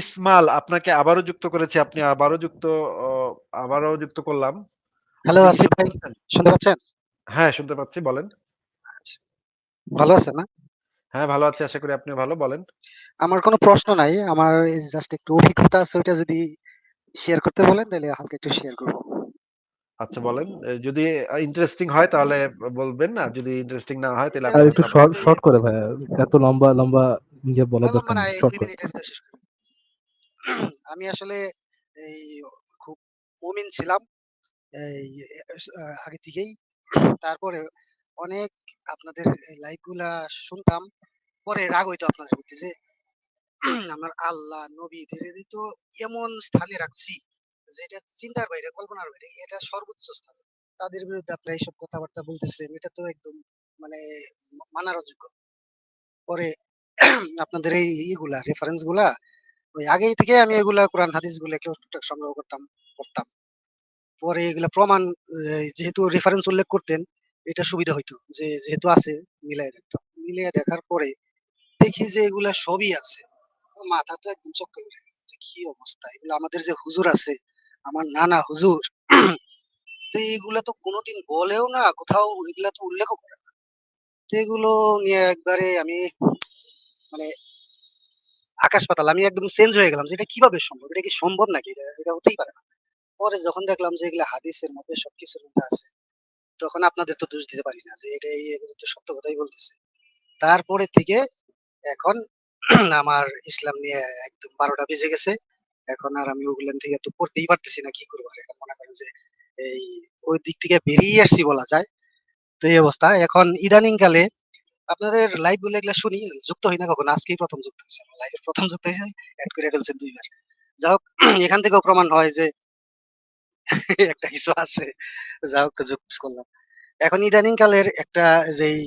ইসমাল আপনাকে আবারও যুক্ত করেছি। আপনি আবারও যুক্ত আবারও যুক্ত করলাম। হ্যালো আসিফ ভাই, শুনতে পাচ্ছেন? হ্যাঁ, শুনতে পাচ্ছি বলেন। আচ্ছা। ভালো আছেন না? হ্যাঁ, ভালো আছি। আশা করি আপনিও ভালো। বলেন। আমার কোনো প্রশ্ন নাই। আমার জাস্ট একটু অভিজ্ঞতা আছে ওইটা যদি শেয়ার করতে বলেন তাইলে হালকা একটু শেয়ার করব। আচ্ছা বলেন। যদি ইন্টারেস্টিং হয় তাহলে বলবেন না। যদি ইন্টারেস্টিং না হয় তাহলে একটু শর্ট, শর্ট করে ভাইয়া। এত লম্বা, লম্বা ইয়ে বলার না দরকার না শর্ট করে। মিনিটের ভিতরে শেষ করি। আমি আসলে এই খুব মুমিন ছিলাম। এই আগে থেকেই। তারপরে অনেক আপনাদের লাইভগুলা শুনতাম। পরে রাগ হইতো আপনাদের প্রতি যে আমার আল্লাহ, নবী এদেরই তো এমন স্থানে রাখছি যেটা চিন্তার বাইরে, কল্পনার বাইরে। এটা সর্বোচ্চ স্থান। তাদের বিরুদ্ধে আপনারা এইসব কথাবার্তা বলতেছেন। এটা তো একদম মানে মানার অযোগ্য। পরে আপনাদের এই ইগুলা রেফারেন্সগুলা ওই আগেই থেকে আমি এগুলা কোরআন হাদিসগুলো একটু টুকটাক সংগ্রহ করতাম, পড়তাম। পরে এগুলা প্রমাণ যেহেতু রেফারেন্স উল্লেখ করতেন, এটা সুবিধা হইতো। যে যেহেতু আছে মিলাইয়া দেখতাম। মিলাইয়া দেখার পরে দেখি যে এগুলা সবই আছে। মাথা তো একদম চক্কর যে কি অবস্থা! এগুলা আমাদের যে হুজুর আছে, আমার নানা হুজুর তো এগুলা তো কোনোদিন বলেও না, কোথাও এগুলা তো উল্লেখও করে না। তো এগুলো নিয়ে একবারে আমি মানে আকাশ পাতাল। আমি একদম চেঞ্জ হয়ে গেলাম যে এটা কীভাবে সম্ভব? এটা কি সম্ভব নাকি? এটা হতেই পারে না। পরে যখন দেখলাম যে এগুলা হাদিসের মধ্যে সবকিছুর মধ্যে আছে, তখন আপনাদের তো দোষ দিতে পারি না যে এটা এগুলো তো সত্য কথাই বলতেছে। তারপরে থেকে এখন আমার ইসলাম নিয়ে একদম বারোটা বেজে গেছে। এখন আর আমি ওগুলান থেকে তো পড়তেই পারতেছি না। কি করব আর? এখন মনে করেন যে এই ওই দিক থেকে বেরিয়ে আসছি বলা যায়। তো এই অবস্থা। এখন ইদানিং কালে আপনাদের লাইভগুলো এগুলা শুনি, যুক্ত হই না কখনো। আজকেই ১ম যুক্ত হইছি। আমার লাইভে ১ম যুক্ত হইছি, এড করে ফেলছেন ২ বার। যা হোক এখান থেকেও প্রমাণ হয় যে একটা কিছু আছে। যা হোক যুক্ত করলাম। এখন ইদানিং কালের একটা যেই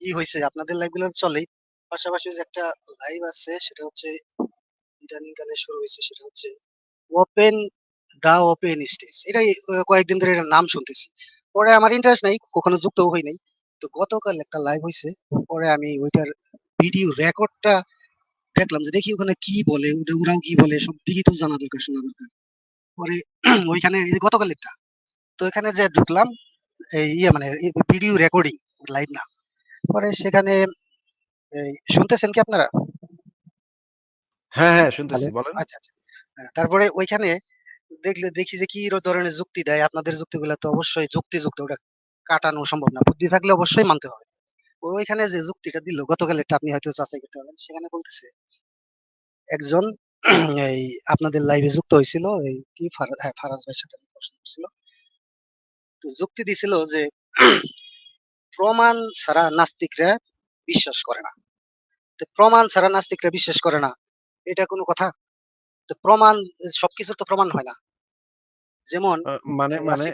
ই হইছে আপনাদের লাইভগুলো চলেই। পাশাপাশি যে একটা লাইভ আছে সেটা হচ্ছে ইদানিং কালে শুরু হয়েছে সেটা হচ্ছে ওপেন দা ওপেন স্টেজ। এটাই কয়েকদিন ধরে এটার নাম শুনতেছি। পরে আমার ইন্টারেস্ট নাই। কখনো যুক্তও হই নাই। তো গতকাল একটা লাইভ হইছে। পরে আমি ওইটার ভিডিও রেকর্ডটা দেখলাম যে দেখি ওখানে কি বলে, ওরাও কি বলে সব দিকই তো জানা দরকার, শোনা দরকার। পরে ওইখানে যে গতকালেরটা। তো ওইখানে যেয়ে ঢুকলাম। এই ইয়ে মানে ভিডিও রেকর্ডিং, লাইভ না। পরে সেখানে এই শুনতেছেন কি আপনারা? হ্যাঁ, হ্যাঁ? শুনতেছি। বলেন। আচ্ছা, আচ্ছা। হ্যাঁ, তারপরে ওইখানে দেখলে দেখি যে কি ধরনের যুক্তি দেয়। আপনাদের যুক্তিগুলা তো অবশ্যই যুক্তিযুক্ত। ওটা কাটানো সম্ভব না। বুদ্ধি থাকলে অবশ্যই মানতে হবে। ওইখানে যে যুক্তিটা দিল গতকালেরটা আপনি হয়তো যাচাই করতে পারবেন। সেখানে বলতেছে একজন এই আপনাদের লাইভে যুক্ত হইছিল এই কি হ্যাঁ, ফারাজ ভাইয়ের সাথে প্রশ্ন করছিল। তো যুক্তি দিছিল যে প্রমাণ ছাড়া নাস্তিকরা বিশ্বাস করে না। তো প্রমাণ ছাড়া নাস্তিকরা বিশ্বাস করে না। এটা কোনো কথা? তো প্রমাণ সবকিছুর তো প্রমাণ হয় না। যেমন মানে মানে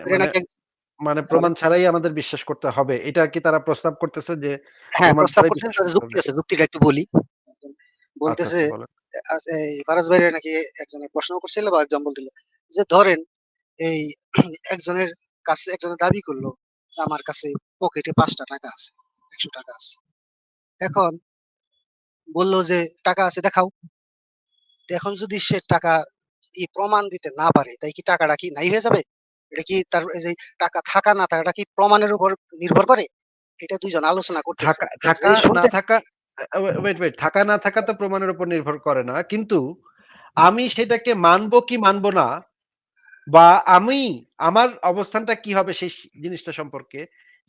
মানে বলেন। প্রমাণ ছাড়াই আমাদের বিশ্বাস করতে হবে। এটা কি তারা প্রস্তাব করতেছে যে হ্যাঁ, প্রস্তাব করতেছে যুক্তি আছে। যুক্তিটা একটু বলি। আচ্ছা, বলতেছে আচ্ছা এই ফারাজ ভাইরে নাকি একজনে প্রশ্ন করছিল বা এক্সাম্পল দিল। যে ধরেন এই একজনের কাছে একজনে দাবি করল যে আমার কাছে পকেটে ৳৫ আছে, ৳১০০ আছে। এখন বলল যে টাকা আছে দেখাও। এখন যদি সে টাকা ই প্রমাণ দিতে না পারে, তাই কি টাকাটা কি নাই হয়ে যাবে? এটা কি তার এই যে টাকা থাকা না থাকাটা কি প্রমাণের উপর নির্ভর করে? এটা ২ জন আলোচনা করতেছে। থাকা থাকা না থাকা ওয়েট, ওয়েট থাকা না থাকা তো প্রমাণের উপর নির্ভর করে না। কিন্তু আমি সেটাকে মানবো কি মানবো না বা আমি আমার অবস্থানটা কি হবে সেই জিনিসটা সম্পর্কে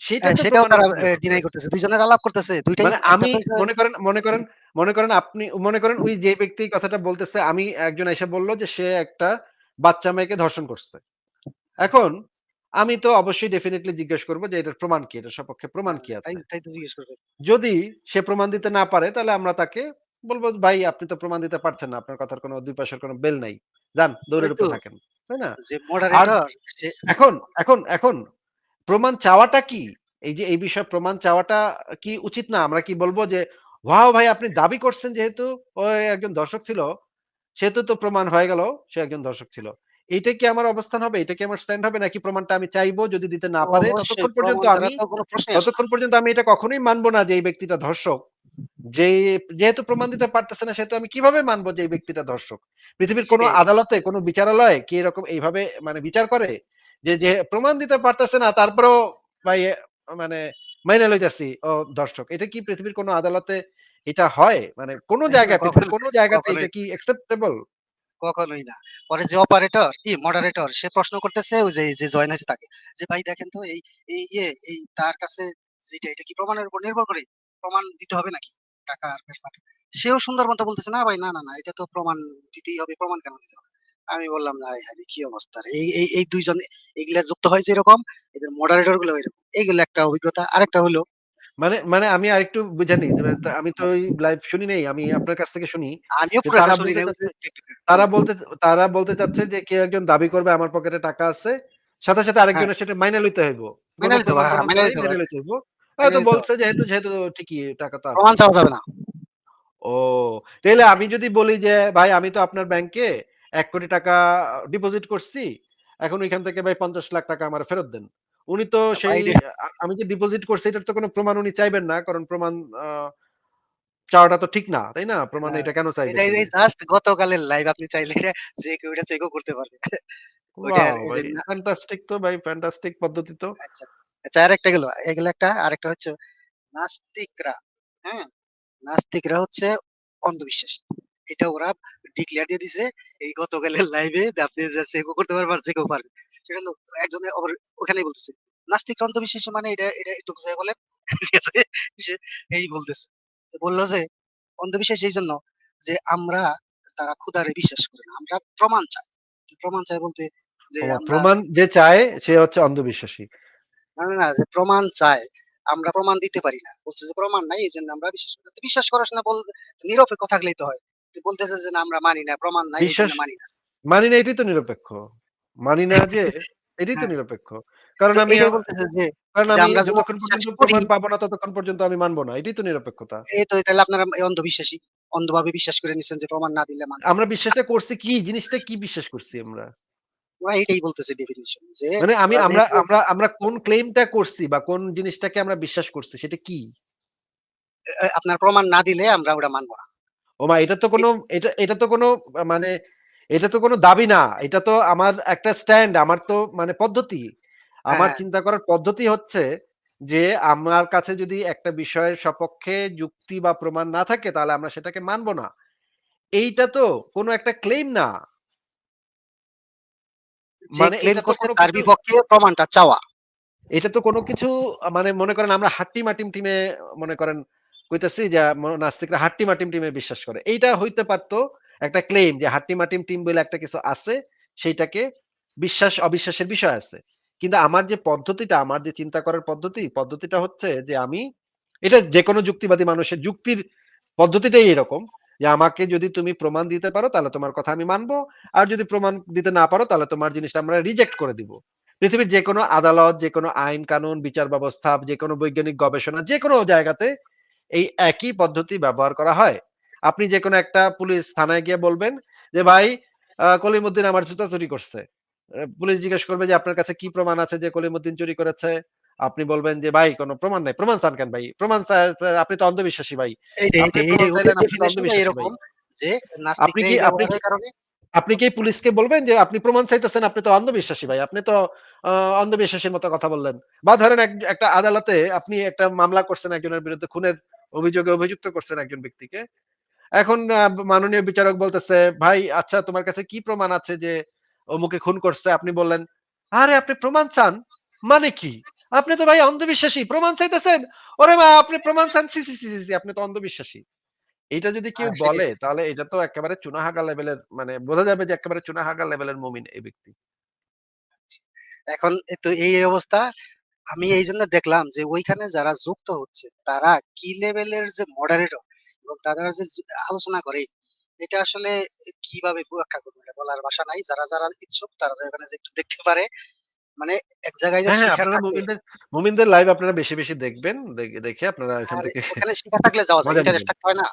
সেটা সেটাও তারা এ নির্ভর ডিনাই করতেছে। ২ জনের আলাপ করতেছে। ২ টাই মানে আমি মনে করেন মনে করেন মনে করেন আপনি মনে করেন ওই যে ব্যক্তি কথাটা বলতেছে আমি একজন এসে বলল যে সে একটা বাচ্চা মেয়েকে ধর্ষণ করছে। এখন আমি তো অবশ্যই ডেফিনিটলি জিজ্ঞেস করব যে এটার প্রমাণ কি? এটার সপক্ষে প্রমাণ হ্যাঁ, কি আছে? তাই তো জিজ্ঞেস করবে। যদি সে প্রমাণ দিতে না পারে তাহলে আমরা তাকে বলব, "ভাই আপনি তো প্রমাণ দিতে পারছেন না। আপনার কথার কোনো ২ পাশের কোনো বেল নাই। যান দৌড়ের উপরে থাকেন।" তাই না? এখন এখন এখন প্রমাণ চাওয়াটা কি? এই যে এই বিষয়ে প্রমাণ চাওয়াটা কি উচিত না? আমরা কি বলব যে, "ওয়াও ভাই আপনি দাবি করছেন যেহেতু ও একজন দর্শক ছিল, সেহেতু তো প্রমাণ হয়ে গেল সে একজন দর্শক ছিল।" এইটাই কি আমার অবস্থান হবে? এটা কি আমার স্ট্যান্ড হবে? নাকি প্রমাণটা আমি চাইব যদি দিতে না পারে ততক্ষণ পর্যন্ত আমি। ততক্ষণ পর্যন্ত আমি এটা কখনোই মানব না যে এই ব্যক্তিটা ধর্ষক। যে যেহেতু প্রমাণ দিতে পারতেছে না সেহেতু আমি কীভাবে মানবো যে এই ব্যক্তিটা ধর্ষক? পৃথিবীর কোন আদালতে কোন বিচারালয়ে কি এরকম এইভাবে মানে বিচার করে? যে, যে প্রমাণ দিতে পারতেছে না তারপরেও ভাই মানে মাইনা লইতাছি ও ধর্ষক। এটা কি পৃথিবীর কোন আদালতে এটা হয়? মানে কোন জায়গায় কোন জায়গাতে এটা কি অ্যাকসেপ্টেবল? কখনোই না। পরে যে অপারেটর, কি মডারেটর সে প্রশ্ন করতেছে ওই যে, যে জয়েন হইছে তাকে। যে ভাই দেখেন তো এই, এই ইয়ে এই তার কাছে যেটা এটা কি প্রমাণের উপর নির্ভর করে? প্রমাণ দিতে হবে নাকি? টাকা আর ব্যাপার। সেও সুন্দর মতো বলতেছে, "না ভাই না, না, না এটা তো প্রমাণ দিতেই হবে। প্রমাণ কেন দিতে হবে?" আমি বললাম, না হায় কি অবস্থা রে!" এই, এই, এই ২ জন এগুলা যুক্ত হয়েছে এরকম, এদের মডারেটরগুলো এরকম। এইগুলো একটা অভিজ্ঞতা। আরেকটা হলো মানে, মানে আমি আরেকটু বুঝে নিই। তবে তা আমি তো ওই লাইভ শুনি নাই। আমি আপনার কাছ থেকে শুনি। তারা বলতে। তারা বলতে চাচ্ছে যে কেউ একজন দাবি করবে আমার পকেটে টাকা আছে। সাথে, সাথে হ্যাঁ। আরেকজনের সেটা মাইনা লইতে হইব। মেনে হয়তো বলছে যেহেতু, যেহেতু ঠিকই টাকা তো আছে। প্রমাণ চাওয়া যাবে না। ও তাইলে আমি যদি বলি যে ভাই আমি তো আপনার ব্যাংকে এক কোটি টাকা ডিপোজিট করছি। এখন ওইখান থেকে ভাই ৫০ লাখ টাকা আমার ফেরত দেন। উনি তো সেই ভাই রে আ আমি যে ডিপোজিট করছি এটার তো কোন প্রমাণ উনি চাইবেন না। কারণ প্রমাণ চাওয়াটা তো ঠিক না। তাই না? প্রমাণ হ্যাঁ, এটা কেন চাইবে এটা এই জাস্ট গতকালের লাইভ আপনি চাইলে এটা যে কেউ এটা চেকও করতে পারবে। ফ্যান্টাস্টিক তো ভাই ফ্যান্টাস্টিক পদ্ধতি তো। আচ্ছা, আচ্ছা আরেকটা গেল। এগুলো একটা আরেকটা হচ্ছে নাস্তিকরা, হ্যাঁ? নাস্তিকরা হচ্ছে অন্ধবিশ্বাসী। এটা ওরা ডিক্লেয়ার দিয়ে দিছে এই গতকালের লাইভে আপনি যে চেকও করতে পারবেন আর যে কেউ পারবে। সেটা হলো একজনে আবার ওখানেই বলতেছে। অন্ধবিশ্বাসী মানে এটা এটা একটু বুঝাইয়া বলেন। ঠিক আছে? এই বলতেছে। বলল যে অন্ধবিশ্বাস এইজন্য যে আমরা তারা খোদারে বিশ্বাস করে না। আমরা প্রমাণ চাই। প্রমাণ চাই বলতে যে প্রমাণ যে চায় সে হচ্ছে অন্ধবিশ্বাসী। না, না, যে প্রমাণ চায়। আমরা প্রমাণ দিতে পারি না। বলছে যে প্রমাণ নাই এজন্য আমরা বিশ্বাস করি না। বিশ্বাস করিস না বল নিরপেক্ষ থাকলেই তো হয়। বলতেছে যে না আমরা মানি না, প্রমাণ নাই মানি না। মানি না এটাই তো নিরপেক্ষ। মানি না যে এটাই তো হ্যাঁ, নিরপেক্ষ। কারণ আমি কারণ আমি যতক্ষণ পর্যন্ত প্রমাণ পাবো না ততক্ষণ পর্যন্ত আমি মানব না। এটাই তো নিরপেক্ষতা। এই তো তাহলে আপনারা অন্ধবিশ্বাসী। অন্ধভাবে বিশ্বাস করে নিচ্ছেন যে প্রমাণ না দিলে আমরা বিশ্বাসটা করছি কি? জিনিসটা কি বিশ্বাস করছি আমরা? এটাই বলতেছে ডেফিনিশন যে মানে আমি আমরা আমরা আমরা কোন ক্লেইমটা করছি বা কোন জিনিসটাকে আমরা বিশ্বাস করছি সেটা কি? আপনার প্রমাণ না দিলে আমরা ওটা মানব না। ওমা এটা তো কোনো এটা এটা তো কোনো মানে এটা তো কোনো দাবি না। এটা তো আমার একটা স্ট্যান্ড, আমার তো মানে পদ্ধতি। আমার হ্যাঁ। চিন্তা করার পদ্ধতি হচ্ছে যে আমার কাছে যদি একটা বিষয়ের সপক্ষে যুক্তি বা প্রমাণ না থাকে তাহলে আমরা সেটাকে মানব না। এইটা তো কোনো একটা ক্লেইম না। মানে এটা তো তার বিপক্ষে প্রমাণটা চাওয়া। এটা তো কোনো কিছু মানে মনে করেন আমরা হাট্টিমাটিম টিমে মনে করেন কইতেছি যে নাস্তিকরা হাট্টিমাটিম টিমে বিশ্বাস করে। এইটা হইতে পারত একটা ক্লেইম যে হাট্টিমাটিম টিম বইলে একটা কিছু আছে, সেইটাকে বিশ্বাস অবিশ্বাসের বিষয় আছে। কিন্তু আমার যে পদ্ধতিটা, আমার যে চিন্তা করার পদ্ধতি, পদ্ধতিটা হচ্ছে যে আমি এটা যেকোনো যুক্তিবাদী মানুষের যুক্তির পদ্ধতিটাই এরকম যে আমাকে যদি তুমি প্রমাণ দিতে পারো তাহলে তোমার কথা আমি মানব। আর যদি প্রমাণ দিতে না পারো তাহলে তোমার জিনিসটা আমরা রিজেক্ট করে দিব। পৃথিবীর যেকোনো আদালত, যেকোনো আইন কানুন, বিচার ব্যবস্থা, যেকোনো বৈজ্ঞানিক গবেষণা যেকোনো জায়গাতে এই একই পদ্ধতি ব্যবহার করা হয়। আপনি যেকোনো একটা পুলিশ থানায় গিয়ে বলবেন যে, "ভাই কলিমুদ্দিন আমার জুতা চুরি করছে।" পুলিশ জিজ্ঞেস করবে যে, "আপনার কাছে কি প্রমাণ আছে যে কলিমুদ্দিন চুরি করেছে?" আপনি বলবেন যে, "ভাই কোন প্রমাণ নাই।" "প্রমাণ চান কেন ভাই? প্রমাণ আপনি তো অন্ধবিশ্বাসী ভাই। আপনি এইটাই, প্রমাণ এইটাই ওদের চাইলেন আপনি তো ডেফিনিশনটা অন্ধবিশ্বাসী ভাই।" এরকম যে কি আপনি কি কারণে আপনি কি পুলিশকে বলবেন যে আপনি প্রমাণ চাইতেছেন, আপনি তো অন্ধবিশ্বাসী ভাই। আপনি তো অন্ধবিশ্বাসীর মতো কথা বললেন। বা ধরেন এক একটা আদালতে আপনি একটা মামলা করছেন একজনের বিরুদ্ধে খুনের অভিযোগে অভিযুক্ত করছেন একজন ব্যক্তিকে। এখন মাননীয় বিচারক বলতেছে, "ভাই আচ্ছা তোমার কাছে কি প্রমাণ আছে যে অমুকে খুন করছে?" আপনি বললেন, "আরে আপনি প্রমাণ চান? মানে কি? আপনি তো ভাই অন্ধবিশ্বাসী। প্রমাণ চাইতেছেন? ওরে মা আপনি প্রমাণ চান? ছি, ছি, ছি আপনি তো অন্ধবিশ্বাসী।" এইটা যদি কেউ বলে তাহলে এটা তো একেবারে চুনাহাগা লেভেলের মানে বোঝা যাবে যে একেবারে চুনাহাগা লেভেলের মুমিন এই ব্যক্তি। এখন তো এই অবস্থা আমি এই জন্য দেখলাম যে ওইখানে যারা যুক্ত হচ্ছে তারা কি লেভেলের যে মডারেটর এবং তারা যে আলোচনা করে এটা আসলে কীভাবে ব্যাখ্যা করব এটা বলার ভাষা নাই। যারা, যারা ইচ্ছুক তারা যে ওখানে যে একটু দেখতে পারে। মানে এক জায়গায় যে হ্যাঁ, হ্যাঁ, আপনারা মুমিনদের মুমিনদের লাইভ আপনারা বেশি, বেশি দেখবেন। দেখে আপনারা এখান থেকে ওখানে শিখা থাকলে যাওয়া যায়। ইন্টারেস্ট থাকতে হয় না?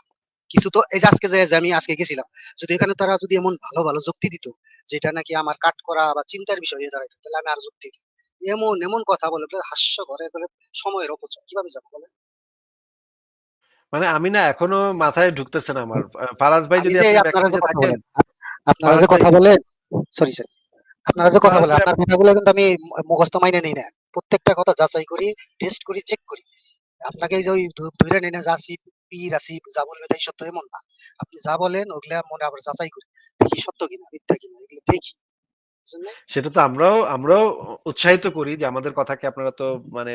কিছু তো এই যে আজকে যে, আমি আজকে গেছিলাম। যদি এখানে তারা যদি এমন ভালো, ভালো যুক্তি দিত, যেটা নাকি আমার কাট করা বা চিন্তার বিষয় হয়ে দাঁড়াইতো, তাহলে আমি আরও যুক্তি দিতাম। এমন, এমন কথা বলে হাস্য একেবারে সময়ের অপচয়। কীভাবে যাব বলেন? মানে আমি না এখনও মাথায় ঢুকতেছে না আমার। ফারাজ ভাই যদি আপনারা যে কথা বলেন, আপনারা যে কথা বলেন সরি। আপনারা যে কথা বলেন, আপনার কথাগুলো কিন্তু আমি মুখস্থ মাইনে নেই না। প্রত্যেকটা কথা যাচাই করি, টেস্ট করি, চেক করি। আপনাকে যে ওই ধ ধইরা নেই না যে পীর, আসিফ যা বলবে তাই সত্য এমন না। আপনি যা বলেন ওগুলা মনে আবার যাচাই করি। দেখি সত্য কিনা, মিথ্যা কিনা এগুলো দেখি। সেটা তো আমরাও আমরাও উৎসাহিত করি যে আমাদের কথাকে আপনারা তো মানে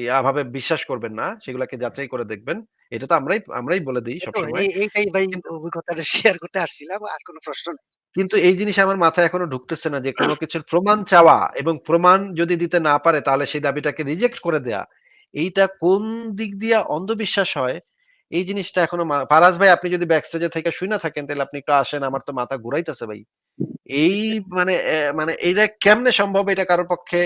ইয়াভাবে বিশ্বাস করবেন না। সেগুলাকে যাচাই করে দেখবেন। এটা তো আমরাই আমরাই বলে দেই এই তো সবসময়। এইটাই ভাই কিন্তু অভিজ্ঞতাটা শেয়ার করতে আসছিলাম। আর কোন প্রশ্ন নেই। কিন্তু এই জিনিস আমার মাথায় এখনও ঢুকতেছে না যে কোন কিছুর প্রমাণ চাওয়া এবং প্রমাণ যদি দিতে না পারে তাহলে সেই দাবিটাকে রিজেক্ট করে দেয়া। এইটা কোন দিক দিয়া অন্ধবিশ্বাস হয়, এই জিনিসটা এখনও ফারাজ ভাই আপনি যদি ব্যাকস্টেজে থেকে শুইনা থাকেন তাহলে আপনি একটু আসেন। আমার তো মাথা ঘুরাইতেছে ভাই। এই মানে মানে এইটা কেমনে সম্ভব এটা কারও পক্ষে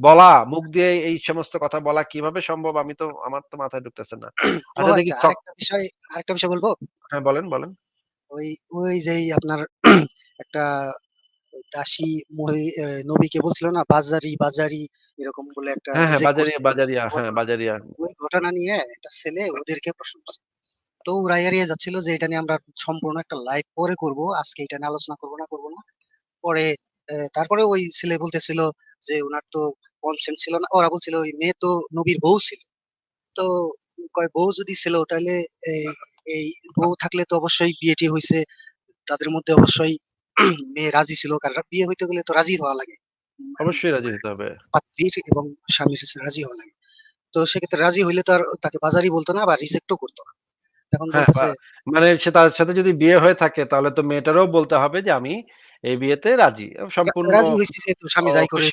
বলা, মুখ দিয়ে এই সমস্ত কথা বলা কীভাবে সম্ভব আমি তো আমার তো মাথায় ঢুকতেছে না। আচ্ছা দেখি আচ্ছা বিষয় আরেকটা বিষয় বলব? হ্যাঁ, বলেন, বলেন। ওই ওই যেই আপনার একটা দাসী নবীকে বলছিল না বাজারি, বাজারি এরকম বলে একটা হ্যাঁ, হ্যাঁ, রিজেক্ট বাজারিয়া, বাজারিয়া, হ্যাঁ। বাজারিয়া। ওই ঘটনা নিয়ে একটা ছেলে ওদেরকে প্রশ্ন করছে। তো ওরা এড়িয়ে যাচ্ছিল যে এটা নিয়ে আমরা সম্পূর্ণ একটা লাইভ পরে করব। আজকে এটা নিয়ে আলোচনা করব না, করব না। পরে তারপরে ওই ছেলে বলতেছিল যে উনার তো কনসেন্ট ছিল না। ওরা বলছিল ওই মেয়ে তো নবীর বউ ছিল। তো কয় বউ যদি ছিল তাইলে এই বউ থাকলে তো অবশ্যই বিয়েটি হয়েছে তাদের মধ্যে অবশ্যই মেয়ে রাজি ছিল। কারণ বিয়ে হইতে গেলে তো রাজি হওয়া লাগে। অবশ্যই রাজি হতে হবে। পাত্রীর এবং স্বামীর রাজি হওয়া লাগে। তো সেক্ষেত্রে রাজি হইলে তো আর তাকে বাজারই বলতো না বা রিজেক্টও করতো না। হ্যাঁ, মানে সে তার সাথে যদি বিয়ে হয়ে থাকে তাহলে তো মেয়েটারও বলতে হবে যে আমি এই বিয়েতে রাজি। সম্পূর্ণ রাজি স্বামী যাই করে।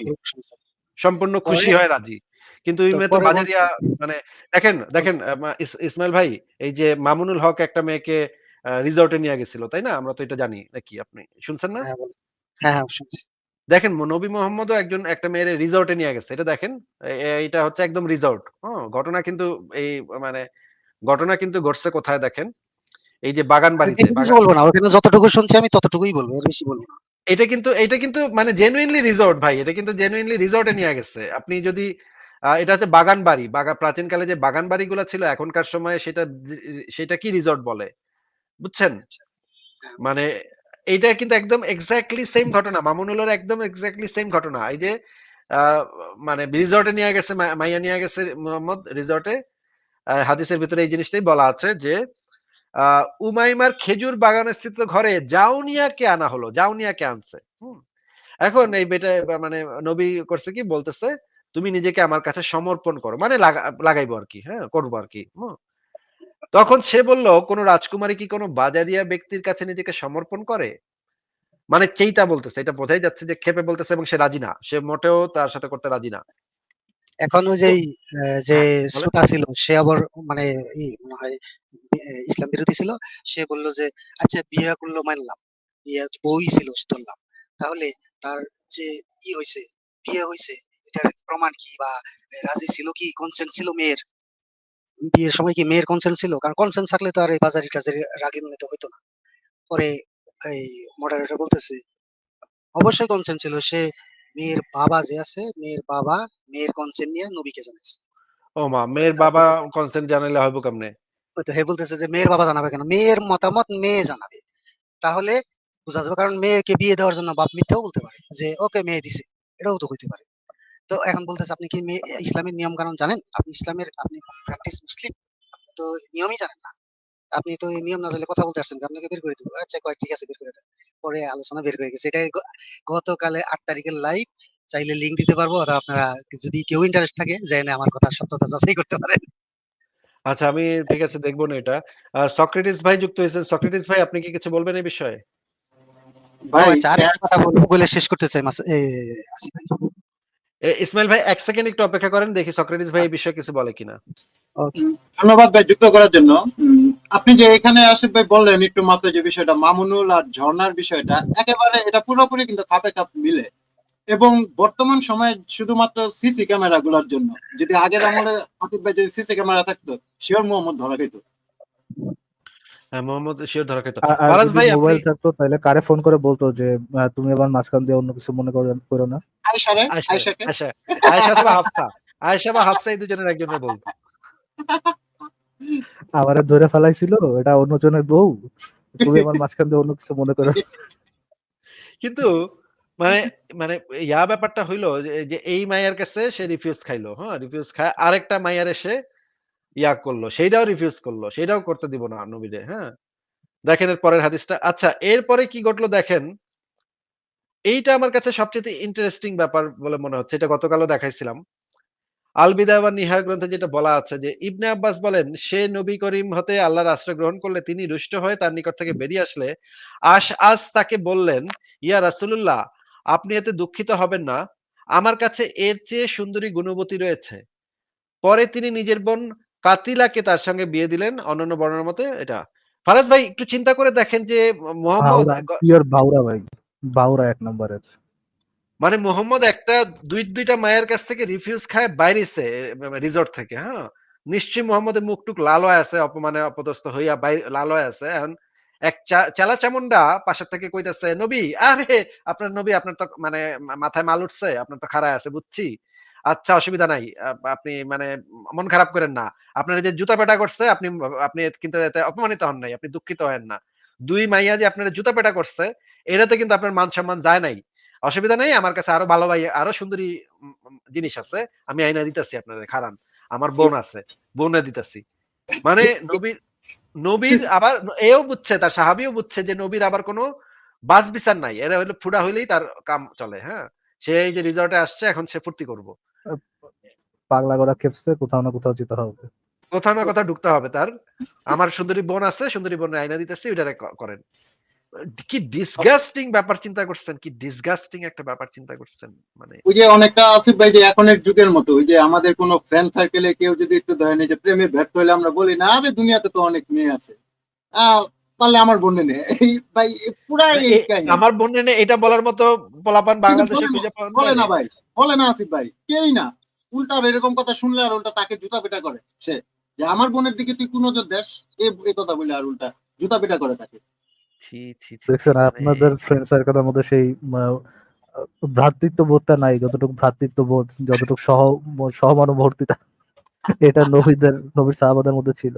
সম্পূর্ণ খুশি হয় রাজি। কিন্তু তো মেয়ে তো বাজারিয়া মানে দেখেন, দেখেন ইসমাইল ভাই এই যে মামুনুল হক একটা মেয়েকে রিসোর্ট নিয়ে গেছিল, তাই না? আমরা তো এটা জানি নাকি আপনি শুনছেন না? হ্যাঁ, হ্যাঁ, হ্যাঁ, শুনছি। দেখেন নবী মোহাম্মদও একজন একটা মেয়েরে রিসোর্ট নিয়ে গেছে। এটা দেখেন। এ এ হচ্ছে একদম রিসোর্ট। হুম? ঘটনা কিন্তু এই মানে ঘটনা কিন্তু ঘটছে কোথায় দেখেন? এই যে বাগান বাড়িতে বলব না। ওখানে যতটুকু শুনছি আমি ততটুকুই বলব। এর বেশি বলব না। এটা কিন্তু এটা কিন্তু মানে জেনুইনলি রিসোর্ট ভাই। এটা কিন্তু জেনুইনলি রিসোর্ট নিয়ে গেছে। আপনি যদি এটা হচ্ছে বাগান বাড়ি। বাগা প্রাচীনকালে যে বাগান বাড়িগুলা ছিল এখনকার সময়ে সেটা সেটা কি রিসোর্ট বলে। বুঝছেন? আচ্ছা। মানে এইটা কিন্তু একদম এক্সাক্টলি সেম ঘটনা। মামুনুলের একদম এক্সাক্টলি সেম ঘটনা। এই যে মানে রিসোর্ট নিয়ে গেছে মাইয়া নিয়ে গেছে মোহাম্মদ রিসোর্ট। হাদিসের ভিতরে এই জিনিসটাই বলা আছে যে উমাইমার খেজুর বাগানস্থিত ঘরে জাউনিয়াকে আনা হলো। জাউনিয়াকে আনছে। এখন এই বেটা মানে নবী করছে কি বলতেছে, "তুমি নিজেকে আমার কাছে সমর্পণ করো।" মানে লাগা লাগাইবো আরকি, হ্যাঁ? করব আরকি। হুম? তখন সে বলল, "কোন রাজকুমারী কি কোন বাজারিয়া ব্যক্তির কাছে নিজেকে সমর্পণ করে?" মানে চেইতা বলতেছে। এটা বোঝাই যাচ্ছে যে ক্ষেপে বলতেছে এবং সে রাজি না। সে মোটেও তার সাথে করতে রাজি না। এখন ওই যে হ্যাঁ, শ্রোতা ছিল সে আবার মানে মনে হয় ইসলাম বিরোধী ছিল। সে বলল যে, "আচ্ছা বিয়ে করল মানলাম। বিয়ে বউই ছিল ধরলাম। তাহলে তার যে ই হইছে, বিয়ে হইছে এটার প্রমাণ কি বা রাজি ছিল কি? কনসেন্ট ছিল মেয়ের? বিয়ের সময় কি মেয়ের কনসেন্ট ছিল? কারণ কনসেন্ট থাকলে তো আর এই বাজারি-টাজারি রাগিমুনি হইতো না।" পরে এই মডারেটর বলতেছে, "অবশ্যই কনসেন্ট ছিল। সে মেয়ের বাবা যে আছে, মেয়ের বাবা মেয়ের কনসেন্ট নিয়ে নবীকে জানাইছে।" ওমা! পরে মেয়ের বাবা কনসেন্ট জানাইলে হইব কেমনে? ওই তো হে বলতেছে যে, "মেয়ের বাবা জানাবে কেন? মেয়ের মতামত মেয়ে জানাবে। তাহলে বুঝা যাবে।" কারণ মেয়েকে বিয়ে দেওয়ার জন্য বাপ মিথ্যাও বলতে পারে যে, "ওকে মেয়ে দিছে।" এটাও তো হইতে পারে। তো এখন বলতেছে, "আপনি কি মেয়ে ইসলামের নিয়ম-কানুন জানেন? আপনি ইসলামের আপনি প্র্যাকটিস মুসলিম? তো নিয়মই জানেন না। আপনি তো এই নিয়ম না জানলে কথা বলতে আসছেন? আপনাকে বের করে দিব।" আচ্ছা কয়, "ঠিক আছে বের করে দেন।" পরে আলোচনা বের হয়ে গেছে। এটাই গ গতকালে ৮ তারিখের লাইভ। চাইলে লিংক দিতে পারব। অথবা আপনারা যদি কেউ ইন্টারেস্ট থাকে জেনে আমার কথার সত্যতা যাচাই করতে পারেন। আচ্ছা আমি ঠিক আছে দেখব না এটা। আর সক্রেটিস ভাই যুক্ত হয়েছেন। সক্রেটিস ভাই আপনি কি কিছু বলবেন এই বিষয়ে? ভাই আচ্ছা কথা বলে শেষ করতে চাই মাস ভাই। ইসমাইল ভাই ১ সেকেন্ড একটু অপেক্ষা করেন। দেখি সক্রেটিস ভাই এই বিষয়ে কিছু বলে কিনা। ধন্যবাদ ভাই যুক্ত করার জন্য। আপনি যে এখানে আসিফ ভাই বললেন একটু মাত্র যে বিষয়টা মামুনুল আর ঝর্ণার বিষয়টা একেবারে এটা পুরোপুরি কিন্তু খাপে খাপ মিলে এবং বর্তমান সময়ে শুধুমাত্র সিসি ক্যামেরা গুলোর জন্য যদি আগের আমলে আসিফ ভাই যদি সিসি ক্যামেরা থাকতো শিওর মোহাম্মদ ধরা খেত হ্যাঁ, মোহাম্মদ শিওর ধরা খেত। আর আর ফারাজ যদি ভাই মোবাইল থাকতো তাহলে কারে ফোন করে বলতো যে তুমি আবার মাঝখান দিয়ে অন্য কিছু মনে করো করো না? আয়েশা, আয়েশা, আয়েশা হাফসা। আয়েশা বা হাফসা এই দুজনের একজনের বলতো। আমারে ধরে ফেলাইছিল এটা অন্যজনের বউ। তুমি আমার মাঝখান দিয়ে অন্য কিছু মনে করো। কিন্তু মানে মানে ইয়া ব্যাপারটা হইল যে, এই মাইয়ার কাছে সে রিফিউজ খাইলো হ্যাঁ রিফিউজ খায়। আরেকটা মাইয়ার এসে ইয়া করল সেইটাও রিফিউজ করল সেইটাও করতে দিব না নবীরে হ্যাঁ। দেখেন এর পরের হাদিসটা। আচ্ছা এরপরে কি ঘটলো দেখেন? এইটা আমার কাছে সবচেয়ে ইন্টারেস্টিং ব্যাপার বলে মনে হচ্ছে। এটা গতকালও দেখাইছিলাম। আল বিদায় বা নিহায় গ্রন্থে যেটা বলা আছে যে ইবনে আব্বাস বলেন সে নবী করিম হতে আল্লাহর আশ্রয় গ্রহণ করলে তিনি রুষ্ট হয়ে তার নিকট থেকে বেরিয়ে আসলে আশ আজ তাকে বললেন ইয়া রাসূলুল্লাহ আপনি এতে দুঃখিত হবেন না। আমার কাছে এর চেয়ে সুন্দরী গুণবতী রয়েছে। পরে তিনি নিজের বোন কাতিলাকে তার সঙ্গে বিয়ে দিলেন অন্যান্য বর্ণনার মতে এটা। ফারাজ ভাই একটু চিন্তা করে দেখেন যে মোহাম্মদ বাউরা বাউরা ভাই বাউরা এক নম্বরের। মানে মোহাম্মদ একটা, দুই, দুইটা মায়ের কাছ থেকে রিফিউজ খায় বাইরেছে রিসর্ট থেকে হ্যাঁ? নিশ্চয়ই মোহাম্মদের মুখটুক লাল হয়ে আছে অপমানে অপদস্থ হইয়া লাল হয়ে আছে। এখন এক চালা চামুন্ডা পাশের থেকে কইতাছে, নবী, আরে, আপনার নবী, আপনার তো মানে মাথায় মাল উঠছে, আপনার তো খারাপ আছে, বুঝছি? আচ্ছা অসুবিধা নাই আপনি মানে মন খারাপ করেন না। আপনার যে জুতা পেটা করছে, আপনি আপনি কিন্তু এতে অপমানিত হন নাই, আপনি দুঃখিত হন না। দুই মাইয়া যে আপনার জুতা পেটা করছে, এটাতে কিন্তু আপনার মান সম্মান যায় নাই। অসুবিধা নেই আমার কাছে আরও ভালো ভাই আরও সুন্দরী জিনিস আছে। আমি আইনা দিতেছি আপনার খারান। আমার বোন আছে বোনে দিতেছি। মানে নবীর নবীর আবার এও বুঝছে তার সাহাবিও বুঝছে যে নবীর আবার কোনো বাস বিচার নাই। এরা হইল ফুডা হইলেই তার কাম চলে হ্যাঁ? সে এই যে রিসর্টে আসছে এখন সে ফুর্তি করব। পাগলা করা খেপছে কোথাও না কোথাও যেতে হবে। কোথাও না কোথাও ঢুকতে হবে তার। আমার সুন্দরী বোন আছে সুন্দরী বোনের আইনা দিতেছি ওইটারে করেন। কি ডিসগাস্টিং ব্যাপার চিন্তা করছেন? কি ডিসগাস্টিং একটা ব্যাপার চিন্তা করছেন? মানে ওই যে অনেকটা আসিফ ভাই যে এখনের যুগের মতো ওই যে আমাদের কোনো ফ্রেন্ড সার্কেলে কেউ যদি একটু ধরেন এই যে প্রেমে ব্যর্থ হলে আমরা বলি না আরে দুনিয়াতে তো অনেক মেয়ে আছে। পারলে আমার বোনে নে। এই ভাই পুরাই। আমার বোন এটা বলার মতো পোলাপান বাংলাদেশে বলে না, খুঁজে পাওয়া বলে না না। ভাই বলে না আসিফ ভাই কেউই না। উল্টা এরকম কথা শুনলে আর উল্টা তাকে জুতা পেটা করে সে। যে আমার বোনের দিকে তুই কোন নজর দেশ এই কথা বলে আর উল্টা জুতা পেটা করে তাকে। ছি, ছি, ছি, দেখছেন মানে- আপনাদের ফ্রেন্ড সার্কেলের মধ্যে সেই ভ্রাতৃত্ব বোধটা নাই যতটুকু ভ্রাতৃত্ব বোধ যতটুকু সহ এটা নবীদের নবীর সাহাবাদের মধ্যে ছিল।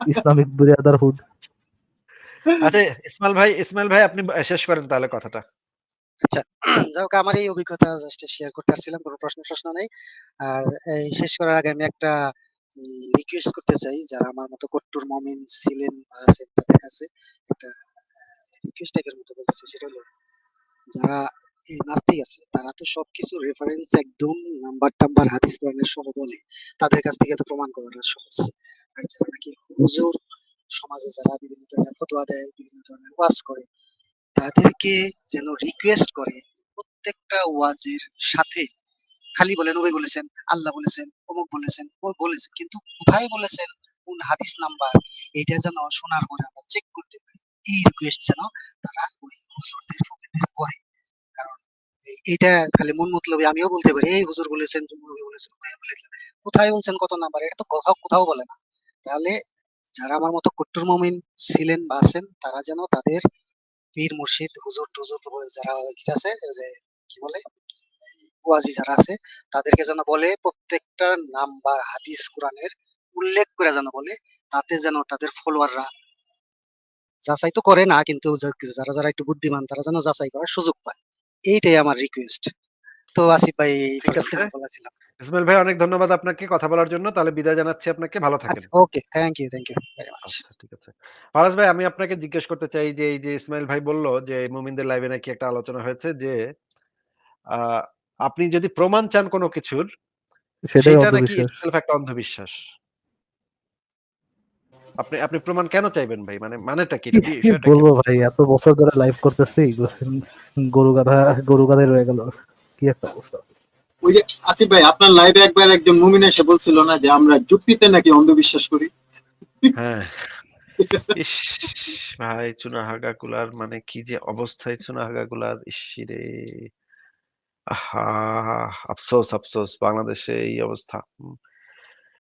ইসলামিক বুরিয়াদার হুদ আচ্ছা ইসমাইল ভাই ইসমাইল ভাই আপনি শেষ করেন তাহলে কথাটা। আচ্ছা যাই হোক আমার এই অভিজ্ঞতা জাস্ট শেয়ার করতে আসছিলাম কোনো প্রশ্ন প্রশ্ন নেই। আর এই শেষ করার আগে আমি একটা রিকোয়েস্ট করতে চাই যারা আমার মতো কট্টুর মমিন ছিলেন বা আছেন তাদের কাছে একটা রিকোয়েস্ট টাইপের মতো বলতেছি সেটা হলো যারা নাস্তিক আছে, তারা তো সবকিছু রেফারেন্স একদম নাম্বার টাম্বার হাদিস কোরআনের সহ বলে, তাদের কাছ থেকে তো প্রমাণ করাটা সহজ। আর যারা নাকি হুজুর সমাজে যারা বিভিন্ন ধরনের ফতোয়া দেয়, বিভিন্ন ধরনের ওয়াজ করে, তাদেরকে যেন রিকোয়েস্ট করে প্রত্যেকটা ওয়াজের সাথে খালি বলে নবী বলেছেন, আল্লাহ বলেছেন, অমুক বলেছেন বলেছেন, কিন্তু কোথায় বলেছেন, কোন হাদিস নাম্বার, এটা যেন শোনার পরে আমরা চেক করতে পারি। এই রিকোয়েস্ট যেন তারা ওই হুজুরদের ফকিরদের করে। কারণ এইটা খালি মন মতলবে আমিও বলতে পারি, এই হুজুর বলেছেন নবী বলেছেন কোথায় বলছেন কত নাম্বার, এটা তো কোথাও কোথাও বলে না। তাহলে যারা আমার মতো কট্টর মমিন ছিলেন বা আছেন, তারা যেন তাদের পীর মুর্শিদ, হুজুর টুজুর যারা আছে, যে কি বলে? ওয়াজি যারা আছে তাদেরকে যেন বলে প্রত্যেকটা নাম্বার হাদিস কোরআনের উল্লেখ করে যেন বলে তাতে যেন তাদের ফলোয়াররা যাচাই তো করে না কিন্তু যারা যারা একটু বুদ্ধিমান তারা যেন যাচাই করার সুযোগ পায়। এইটাই আমার রিকোয়েস্ট তো আসিফ ভাই। বলেছিলাম। ইসমাইল ভাই অনেক ধন্যবাদ আপনাকে কথা বলার জন্য। তাহলে বিদায় জানাচ্ছি আপনাকে। ভালো থাকেন okay thank you thank you very much ঠিক আছে। ফারাজ ভাই আমি আপনাকে জিজ্ঞেস করতে চাই যে এই যে ইসমাইল ভাই বলল যে মুমিনদের লাইভে নাকি একটা আলোচনা হয়েছে যে আহ, আপনি যদি প্রমাণ চান কোনো কিছুর সেটা নাকি অন্ধবিশ্বাস একটা অন্ধবিশ্বাস? আপনি আপনি প্রমাণ কেন চাইবেন ভাই? মানে মানেটা কি? বলব ভাই এত বছর ধরে লাইভ করতেছি গরু গাধা গরু গাধাই রয়ে গেল। কি একটা অবস্থা। ওই যে আসিফ ভাই আপনার লাইভে একবার একজন মুমিন এসে বলছিল না যে আমরা যুক্তিতে নাকি অন্ধবিশ্বাস করি? হ্যাঁ। ইস ভাই চুনাহাগা গুলার মানে কি যে অবস্থায় চুনাহাগা গুলার ইসিরে আহা আফসোস আফসোস বাংলাদেশে এই অবস্থা।